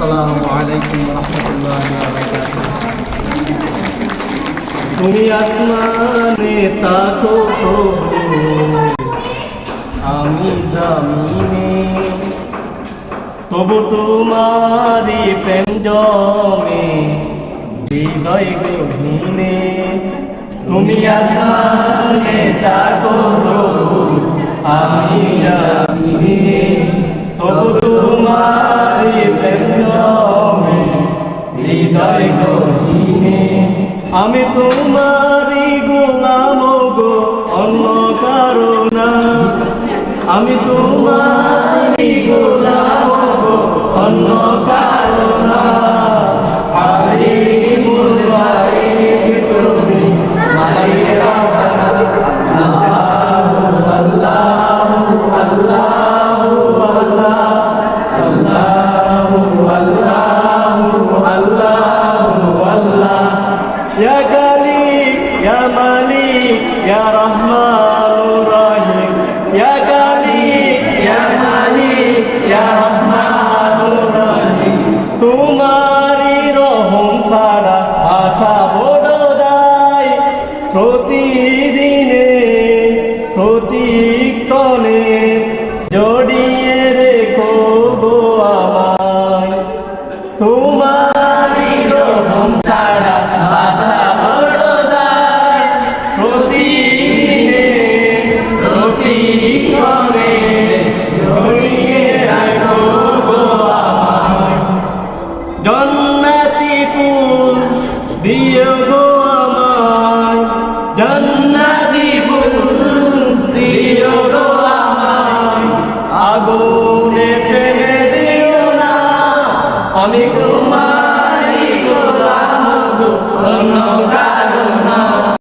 আসসালামু আলাইকুম রহমতুল্লাহ তুমি আসমানে তাকো আমি জামিনে। তবু তোমারি প্রেম জমে হৃদয় গহীনে তুমি আসমানে তাকো আমি তোমারই গোলাম গো অন্য কারণ আমি তোমারি ইয়া রহমান প্রতিক্ষণে জড়িয়ে রেখো গো আমায়। তোমারই রহম ছাড়া জন্নাতি দিও গো আমায়। জন্নাতি দিও গো আমায়। আগুনে ফেলে দিও না। আমি